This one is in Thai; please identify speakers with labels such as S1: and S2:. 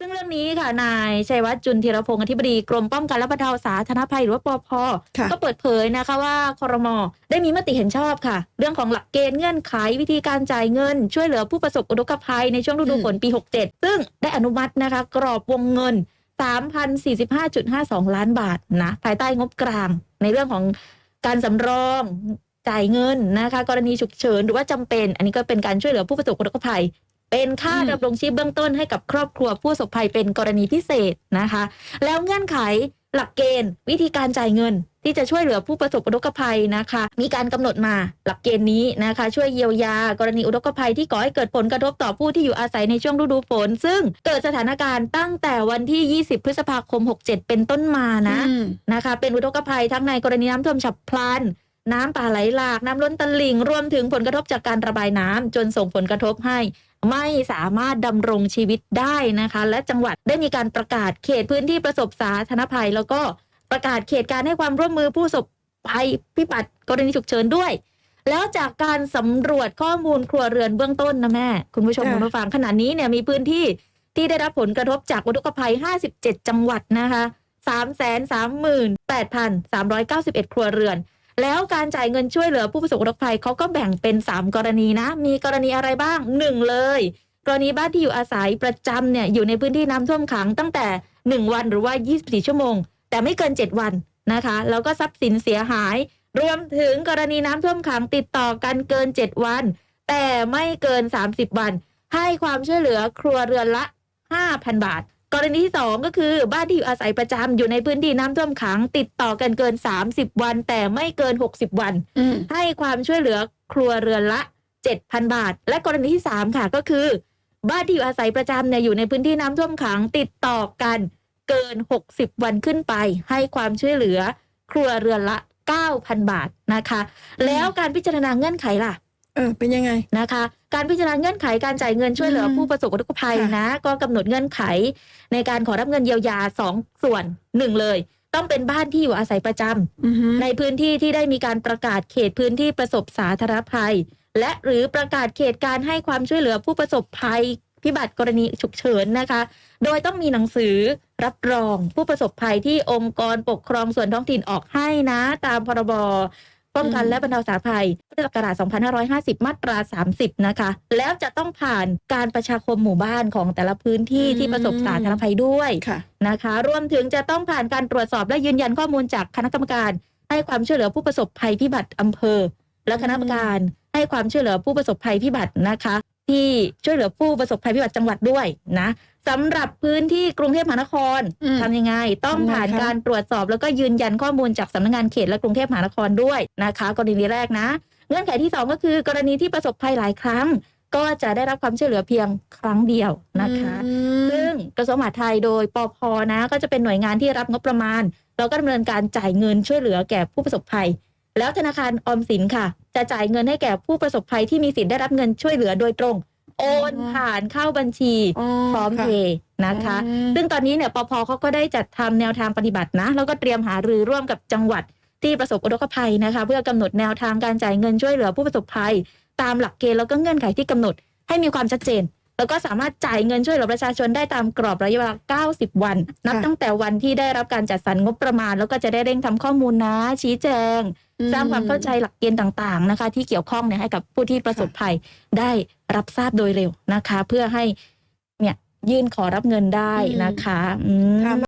S1: ซึ่งเรื่องนี้ค่ะนายชัยวัฒน์จุนธีรพงศ์อธิบดีกรมป้องกันและบรรเทาสาธารณภัยหรือว่าปพ
S2: ค่ะ
S1: ก็เปิดเผยนะคะว่าครมได้มีมติเห็นชอบค่ะ เรื่องของหลักเกณฑ์เงื่อนไขวิธีการจ่ายเงิน ช่วยเหลือผู้ประสบอุทกภัยในช่วงฤดูฝนปี 67 ซึ่งได้อนุมัตินะคะกรอบวงเงิน 3,045.52 ล้านบาทนะภายใต้งบกลาง ในเรื่องของการสำรองจ่ายเงินนะคะ กรณีฉุกเฉินหรือว่าจำเป็น อันนี้ก็เป็นการช่วยเหลือผู้ประสบอุทกภัย เป็นค่า
S2: อืม
S1: ดำรงชีพเบื้องต้นให้กับครอบครัวผู้ประสบภัยเป็นกรณีพิเศษนะคะ แล้วเงื่อนไขหลักเกณฑ์ วิธีการจ่ายเงิน ที่จะช่วยเหลือผู้ประสบอุทกภัยนะคะ มีการกำหนดมาหลักเกณฑ์นี้นะคะ ช่วยเยียวยา กรณีอุทกภัยที่ก่อให้เกิดผลกระทบต่อผู้ที่อยู่อาศัยในช่วงฤดูฝน ซึ่งเกิดสถานการณ์ตั้งแต่วันที่ 20 พฤษภาคม 67 เป็นต้นมานะ
S2: อืม
S1: นะคะ เป็นอุทกภัยทั้งในกรณีน้ำท่วมฉับพลันน้ำป่าไหลหลาก น้ำล้นตลิ่ง รวมถึงผลกระทบจากการระบายน้ำจนส่งผลกระทบให้ ไม่สามารถดำรงชีวิตได้นะคะ และจังหวัดได้มีการประกาศเขตพื้นที่ประสบสาธารณภัย แล้วก็ประกาศเขตการให้ความร่วมมือผู้ประสบภัยพิบัติกรณีฉุกเฉินด้วย แล้วจากการสำรวจข้อมูลครัวเรือนเบื้องต้นนะแม่ คุณผู้ชม
S2: ค่ะ
S1: คุณผู้ฟังขณะนี้เนี่ยมีพื้นที่ที่ได้รับผลกระทบจากอุทกภัย 57 จังหวัดนะคะ 338,391 ครัวเรือน แล้วการจ่ายเงินช่วยเหลือผู้ประสบอุทกภัยเขาก็แบ่งเป็น 3 กรณีนะ มีกรณีอะไรบ้าง 1 เลย กรณีบ้านที่อยู่อาศัยประจำเนี่ยอยู่ในพื้นที่น้ำท่วมขังตั้งแต่ 1 วันหรือว่า 24 ชั่วโมง แต่ไม่เกิน 7 วันนะคะ แล้วก็ทรัพย์สินเสียหาย รวมถึงกรณีน้ำท่วมขังติดต่อกันเกิน 7 วัน แต่ไม่เกิน 30 วัน ให้ความช่วยเหลือครัวเรือนละ 5,000 บาท กรณีที่ 2 ก็คือบ้านที่อยู่อาศัยประจำอยู่ในพื้นที่น้ำท่วมขัง ติดต่อกันเกิน 30 วัน แต่ไม่เกิน 60 วัน
S2: อืม
S1: ให้ความช่วยเหลือครัวเรือนละ 7,000 บาท และกรณีที่ 3 ค่ะก็คือ บ้านที่อยู่อาศัยประจำเนี่ยอยู่ในพื้นที่น้ำท่วมขัง ติดต่อกันเกิน 60 วันขึ้นไป ให้ความช่วยเหลือครัวเรือนละ 9,000 บาทนะคะ แล้วการพิจารณาเงื่อนไขล่ะ
S2: เออเป็นยังไง
S1: นะคะ การพิจารณาเงื่อนไขการจ่ายเงินช่วยเหลือ
S2: อืม
S1: ผู้ประสบอุทกภัย
S2: ค่ะ
S1: นะ ก็กำหนดเงื่อนไขในการขอรับเงินเยียวยาสองส่วนหนึ่งเลย ต้องเป็นบ้านที่อยู่อาศัยประจำ
S2: อือฮึ
S1: ในพื้นที่ที่ได้มีการประกาศเขตพื้นที่ประสบสาธารณภัย และหรือประกาศเขตการให้ความช่วยเหลือผู้ประสบภัยพิบัติกรณีฉุกเฉินนะคะ โดยต้องมีหนังสือรับรองผู้ประสบภัยที่องค์กรปกครองส่วนท้องถิ่นออกให้นะ ตามพรบ ป้องกันและบรรเทาสาธารณภัยพุทธศักราช 2550 มาตรา 30 นะคะ แล้วจะต้องผ่านการประชาคมหมู่บ้านของแต่ละพื้นที่ที่ประสบสาธารณภัยด้วย
S2: ค่ะ
S1: นะคะ รวมถึงจะต้องผ่านการตรวจสอบและยืนยันข้อมูลจากคณะกรรมการให้ความช่วยเหลือผู้ประสบภัยพิบัติอำเภอ และคณะกรรมการให้ความช่วยเหลือผู้ประสบภัยพิบัตินะคะ ที่ช่วยเหลือผู้ประสบภัยพิบัติจังหวัดด้วยนะสำหรับพื้นที่กรุงเทพมหานคร
S2: อืม
S1: ทำยังไง ต้องผ่าน
S2: ทำไงคะ
S1: การตรวจสอบแล้วก็ยืนยันข้อมูลจากสำนักงานเขตและกรุงเทพมหานครด้วยนะคะกรณีแรกนะ เงื่อนไขที่สองก็คือกรณีที่ประสบภัยหลายครั้ง ก็จะได้รับความช่วยเหลือเพียงครั้งเดียวนะคะ
S2: อืม
S1: ซึ่งกระทรวงมหาดไทยโดยปพนะ ก็จะเป็นหน่วยงานที่รับงบประมาณแล้วก็ดำเนินการจ่ายเงินช่วยเหลือแก่ผู้ประสบภัย แล้วธนาคารออมสินค่ะ จะจ่ายเงินให้แก่ผู้ประสบภัยที่มีสิทธิ์ได้รับเงินช่วยเหลือโดยตรง โอนผ่านเข้าบัญชี
S2: อ๋อ
S1: พร้อม
S2: ค่ะ
S1: เพย์นะคะ
S2: อืม
S1: ซึ่งตอนนี้เนี่ยปพเขาก็ได้จัดทำแนวทางปฏิบัตินะ แล้วก็เตรียมหารือร่วมกับจังหวัดที่ประสบอุทกภัยนะคะ เพื่อกำหนดแนวทางการจ่ายเงินช่วยเหลือผู้ประสบภัย ตามหลักเกณฑ์แล้วก็เงื่อนไขที่กำหนดให้มีความชัดเจน แล้วก็สามารถจ่ายเงินช่วยเหลือประชาชนได้ตามกรอบระยะเวลา 90 วัน นับ
S2: ค่ะ
S1: ตั้งแต่วันที่ได้รับการจัดสรรงบประมาณ แล้วก็จะได้เร่งทำข้อมูลนะ ชี้แจง สร้างความเข้าใจหลักเกณฑ์ต่างๆนะคะ ที่เกี่ยวข้องเนี่ยให้กับผู้ที่ประสบภัยได้รับทราบโดยเร็วนะคะ เพื่อให้เนี่ยยื่นขอรับเงินได้นะคะอืม
S2: ถาม